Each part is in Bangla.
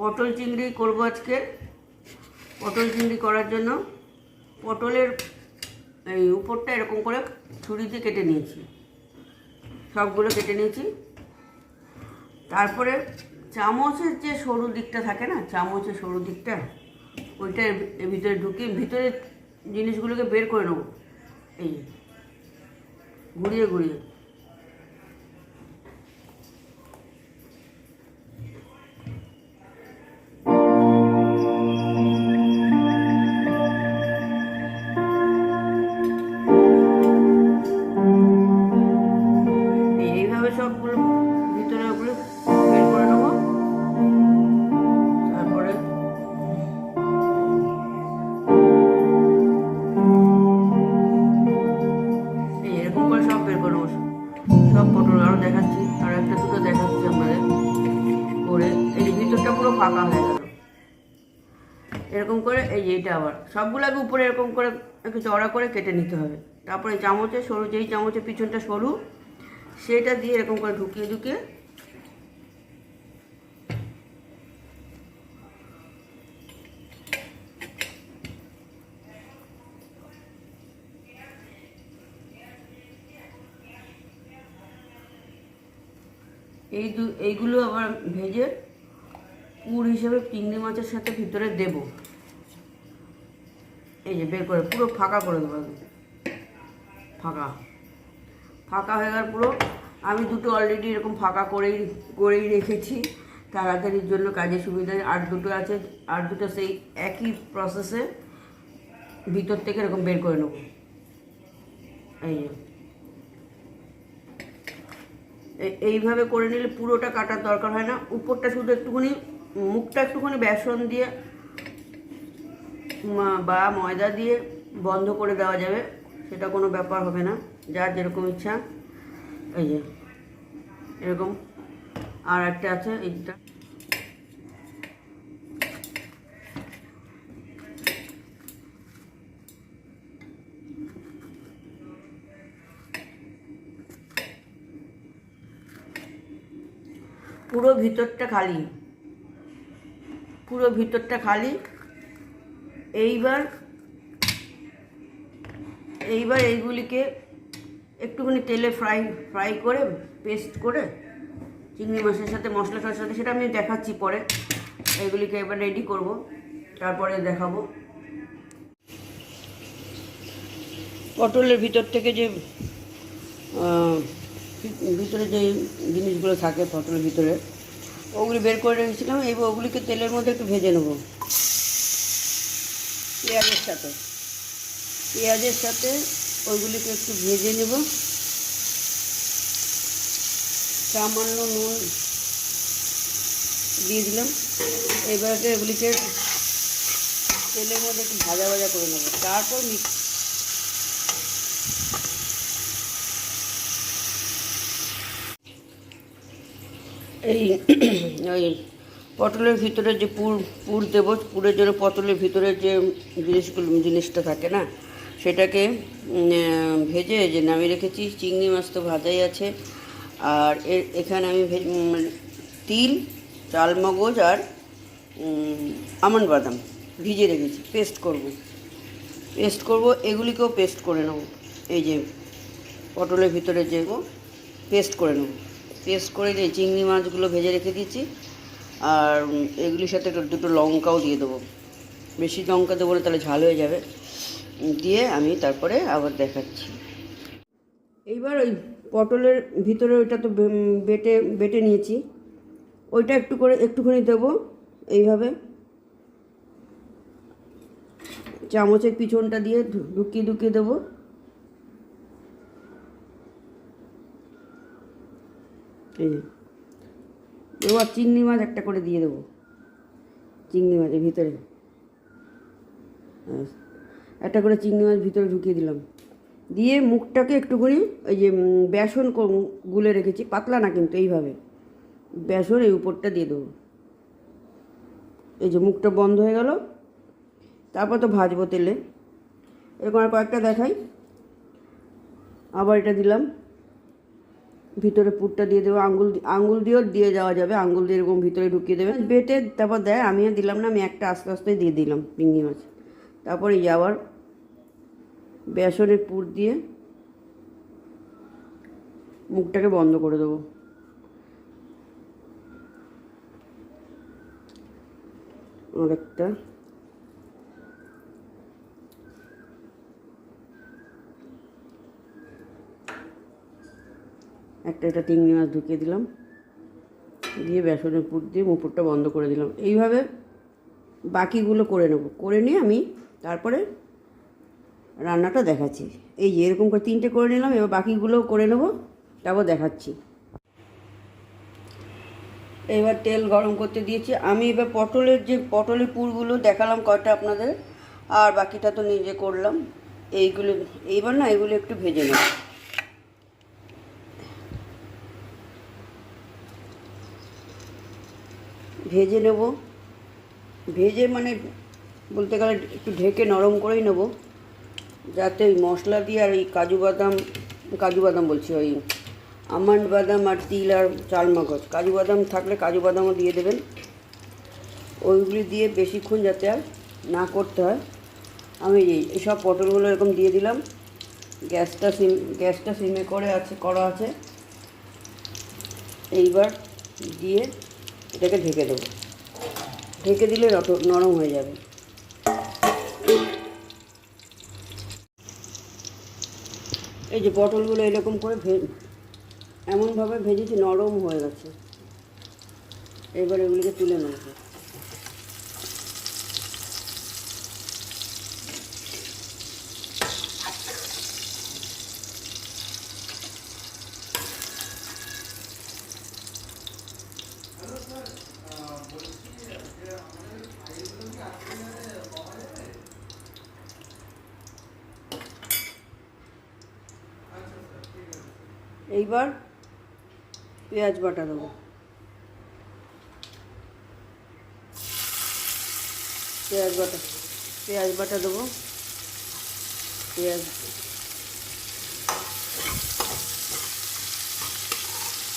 পটল চিংড়ি করব আজকে। পটল চিংড়ি করার জন্য। পটলের এই উপরটা এরকম করে ছুরি দিয়ে কেটে নিয়েছি। সবগুলো কেটে নিয়েছি। তারপরে চামচের যে সরু দিকটা থাকে না, চামচের সরু দিকটা, ওইটা ভিতরে ঢুকিয়ে ভিতরে জিনিসগুলোকে বের করে নেব। এই, ঘুরিয়ে ঘুরিয়ে। ভিতরে ওগুলো বের করে নেব। তারপরে এই এরকম করে সব বের করে নেব। সব পটল আরও দেখাচ্ছি, আর একটা দুটো দেখাচ্ছি আপনাদের। করে এই ভিতরটা পুরো ফাঁকা হয়ে গেল। এরকম করে এই এটা আবার। সবগুলো আগে উপরে এরকম করে একটু চড়া করে কেটে নিতে হবে। তারপরে চামচে সরু, যেই চামচের পিছনটা সরু, সেটা দিয়ে এরকম করে ঢুকিয়ে ঢুকিয়ে এই দু, এইগুলো আবার ভেজে পুর হিসেবে চিংড়ি মাছের সাথে ভিতরে দেব। এই যে বের করে, পুরো ফাঁকা করে দেবো। ফাঁকা। ফাঁকা হয়ে গেল পুরো। আমি দুটো অলরেডি এরকম ফাঁকা করেই করেই রেখেছি। তাড়াতাড়ির জন্য কাজের সুবিধায় আর দুটো আছে, আর দুটো সেই একই প্রসেসে ভিতর থেকে এরকম বের করে নেব। এই এইভাবে করে নিলে পুরোটা কাটার দরকার হয় না। উপরটা শুধু একটুখানি, মুখটা একটুখানি বেসন দিয়ে বা ময়দা দিয়ে বন্ধ করে দেওয়া যাবে। সেটা কোনো ব্যাপার হবে না, যার যেরকম ইচ্ছা। এই যে, এরকম। আর একটা আছে, এইটা। পুরো ভিতরটা খালি। পুরো ভিতরটা খালি। এইবার এইবার এইগুলিকে একটুখানি তেলে ফ্রাই ফ্রাই করে পেস্ট করে চিংড়ি মাছের সাথে, মশলা টশলার সাথে, সেটা আমি দেখাচ্ছি পরে। এইগুলিকে এবার রেডি করব। তারপরে দেখাবো। পটলের ভিতর থেকে যে ভিতরে যে জিনিসগুলো থাকে পটলের ভিতরে, ওগুলি বের করে রেখেছিলাম এইবার ওগুলিকে তেলের মধ্যে একটু ভেজে নেব। পেঁয়াজের সাথে। পেঁয়াজের সাথে ওইগুলিকে একটু ভেজে নেব। সামান্য নুন দিয়ে দিলাম। এবারে এগুলিকে তেলের মধ্যে একটু ভাজা ভাজা করে নেব। তারপর মিক্স এই ওই পটলের ভিতরে যে পুর পুর দেব পুরের জন্য পটলের ভিতরে যে জিনিসগুলো জিনিসটা থাকে না সেটাকে ভেজে যে নামিয়ে রেখেছি চিংড়ি মাছ তো ভাজাই আছে আর এখানে আমি উম, তিল চালমগজ আর আমন্ড বাদাম ভিজে রেখেছি পেস্ট করব। পেস্ট করব এগুলিকেও পেস্ট করে নেব এই যে পটলের ভিতরে যে পেস্ট করে নেব। পেস্ট করে যে চিংড়ি মাছগুলো ভেজে রেখে দিয়েছি। আর এগুলির সাথে দুটো লঙ্কাও দিয়ে দেবো। বেশি লঙ্কা দেবো না, তাহলে ঝাল হয়ে যাবে। দিয়ে আমি তারপরে আবার দেখাচ্ছি। এইবার ওই পটলের ভিতরে ওইটা তো বেটে বেটে নিয়েছি। ওইটা একটু করে, একটুখানি দেবো এইভাবে। চামচের পিছনটা দিয়ে ঢুকিয়ে ঢুকিয়ে দেবো। এই। এবার চিংড়ি মাছ একটা করে দিয়ে দেবো। চিংড়ি মাছের ভিতরে। ব্যাস। একটা করে চিংড়ি মাছ ভিতরে ঢুকিয়ে দিলাম। দিয়ে মুখটাকে একটুখানি ওই যে বেসন গুলে রেখেছি। পাতলা না কিন্তু এইভাবে। বেসন এই উপরটা দিয়ে দেবো। এই যে মুখটা বন্ধ হয়ে গেল। তারপর তো ভাজবো তেলে। এরকম আর কয়েকটা দেখাই। আবার এটা দিলাম। ভিতরে পুরটা দিয়ে দেবো, আঙ্গুল আঙ্গুল দিয়েও দিয়ে যাওয়া যাবে, আঙ্গুল দিয়ে এরকম ভিতরে ঢুকিয়ে দেবে। বেটে তারপর দেয় আমিও দিলাম না, আমি একটা আস্তে আস্তে দিয়ে দিলাম পিঙ্গি মাছ। তারপরে যাওয়ার বেসনের পুর দিয়ে মুখটাকে বন্ধ করে দেবো। আরেকটা একটা একটা চিংড়ি মাছ ঢুকিয়ে দিলাম। দিয়ে বেসনের পুর দিয়ে মুপুরটা বন্ধ করে দিলাম। এইভাবে বাকিগুলো করে নেব। করে নিয়ে আমি তারপরে রান্নাটা দেখাচ্ছি। এই যে এরকম করে তিনটে করে নিলাম, এবার বাকিগুলোও করে নেব, তারপর দেখাচ্ছি। এবার তেল গরম করতে দিয়েছি। আমি এবার পটলের যে পটলের পুরগুলো দেখালাম কয়টা আপনাদের, আর বাকিটা তো নিজে করলাম। এইগুলো, এইবার না এগুলো একটু ভেজে নেব। ভেজে নেব। ভেজে মানে বলতে গেলে একটু ঢেকে নরম করেই নেব। যাতে ওই মশলা দিয়ে আর এই কাজু বাদাম কাজু বাদাম বলছি, ওই আমন্ড বাদাম আর তিল আর চাল মগজ কাজু বাদাম থাকলে কাজু বাদামও দিয়ে দেবেন। ওইগুলি দিয়ে বেশিক্ষণ যাতে আর না করতে হয়। আমি এই সব পটলগুলো এরকম দিয়ে দিলাম। গ্যাসটা সিম, গ্যাসটা সিমে করে আছে, করা আছে। এইবার দিয়ে এটাকে ঢেকে দেবো। ঢেকে দিলে নরম হয়ে যাবে। এই যে পটলগুলো এরকম করে ভে, এমনভাবে ভেজেছি, নরম হয়ে গেছে। এবার এগুলিকে তুলে নেব। এইবার পেঁয়াজ বাটা দেবো। পেঁয়াজ বাটা পেঁয়াজ বাটা দেবো। পেঁয়াজ,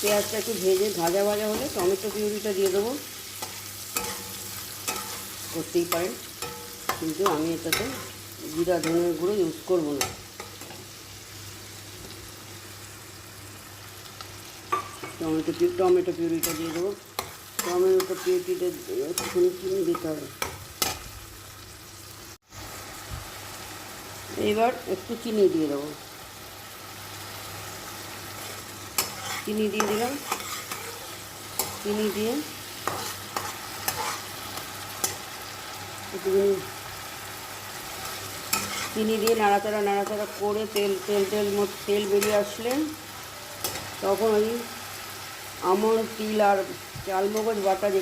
পেঁয়াজটা একটু ভেজে ভাজা ভাজা হলে টমেটো পিউরিটা দিয়ে দেবো। করতেই পারেন, কিন্তু আমি এটাতে জিরা ধনের গুঁড়ো ইউজ করব না। টমেটো টমেটো পিউরিটা দিয়ে দেবো। টমেটো পিউরিটা একটুখানি চিনি দিতে হবে। এবার একটু চিনি দিয়ে দেবো। চিনি দিয়ে দিলাম। চিনি দিয়ে একটুখানি চিনি দিয়ে নাড়াচাড়া নাড়াচাড়া করে তেল তেল তেল তেল বেরিয়ে আসলে তখন ওই আমন, তিল আর চালমগজ বাটা যে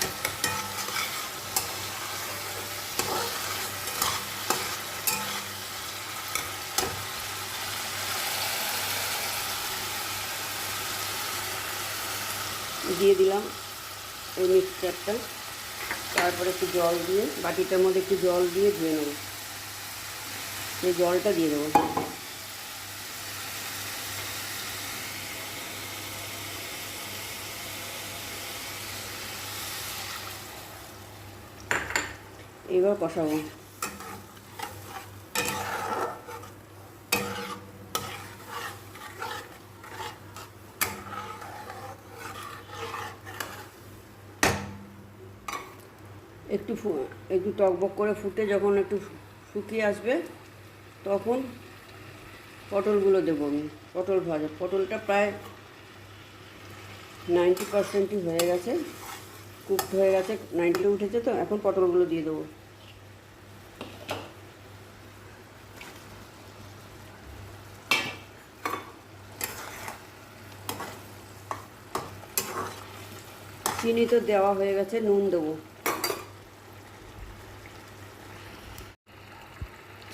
দিয়ে দিলাম এই মিক্সচারটা। তারপরে একটু জল দিয়ে বাটিটার মধ্যে একটু জল দিয়ে ধুয়ে নেব। সেই জলটা দিয়ে দেবো। এবার কষাবো। একটু একটু টকবক করে ফুটে যখন একটু শুকিয়ে আসবে, তখন পটলগুলো দেবো আমি, পটল ভাজা। পটলটা প্রায় নাইনটি পার্সেন্টই হয়ে গেছে কুকড হয়ে গেছে নাইনটিতে উঠেছে তো, এখন পটলগুলো দিয়ে দেবো। চিনি তো দেওয়া হয়ে গেছে, নুন দেবো।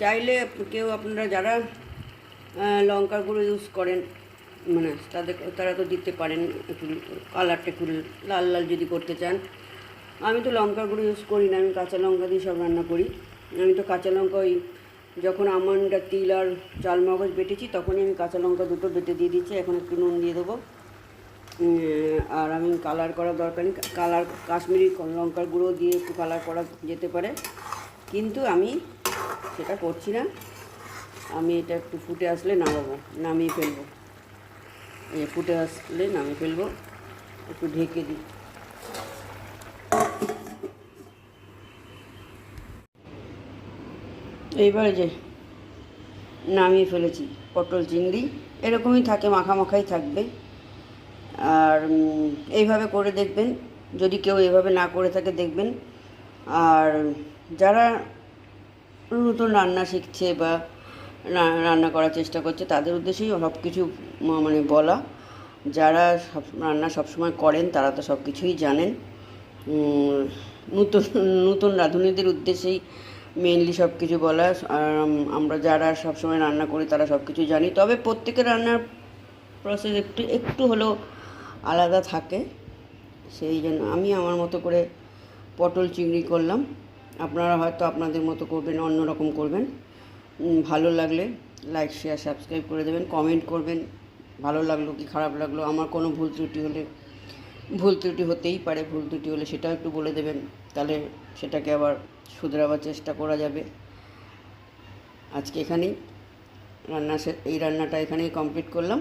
চাইলে কেউ আপনারা যারা লঙ্কার গুঁড়ো ইউজ করেন মানে তাদের, তারা তো দিতে পারেন একটু কালারটা একটু লাল লাল যদি করতে চান। আমি তো লঙ্কার গুঁড়ো ইউজ করি না, আমি কাঁচা লঙ্কা দিয়ে সব রান্না করি। আমি তো কাঁচা লঙ্কা ওই যখন আমন্ড, তিল আর চাল মগজ বেটেছি, তখনই আমি কাঁচা লঙ্কা দুটো বেটে দিয়ে দিচ্ছি, এখন একটু নুন দিয়ে দেবো। আর আমি কালার করা দরকার নেই। কালার কাশ্মীরি লঙ্কার গুঁড়ো দিয়ে একটু কালার করা যেতে পারে। কিন্তু আমি সেটা করছি না। আমি এটা একটু ফুটে আসলে নামাবো, নামিয়ে ফেলব। এই ফুটে আসলে নামিয়ে ফেলব। একটু ঢেকে দিই। এইবারে যে নামিয়ে ফেলেছি, পটল চিংড়ি, এরকমই থাকে মাখা মাখাই থাকবে। আর এইভাবে করে দেখবেন। যদি কেউ এভাবে না করে থাকে, দেখবেন। আর যারা নতুন রান্না শিখছে বা রান্না করার চেষ্টা করছে, তাদের উদ্দেশ্যেই সব কিছু মানে বলা। যারা সব, রান্না সবসময় করেন, তারা তো সব কিছুই জানেন নতুন নতুন রাঁধুনিদের উদ্দেশ্যেই মেনলি সব কিছু বলা। আর আমরা যারা সবসময় রান্না করি, তারা সব কিছু জানি। তবে প্রত্যেকের রান্নার প্রসেস একটু একটু হলেও আলাদা থাকে। সেই জন্য আমি আমার মতো করে পটল চিংড়ি করলাম। আপনারা হয়তো আপনাদের মতো করবেন, অন্য রকম করবেন। ভালো লাগলে লাইক শেয়ার সাবস্ক্রাইব করে দেবেন কমেন্ট করবেন। ভালো লাগল কি খারাপ লাগল? আমার কোনো ভুল ত্রুটি হলে, ভুল ত্রুটি হতেই পারে, ভুল ত্রুটি হলে সেটাও একটু বলে দেবেন। তাহলে সেটাকে আবার শুধরাবার চেষ্টা করা যাবে। আজকে এখানেই। রান্না এই রান্নাটা এখানেই কমপ্লিট করলাম।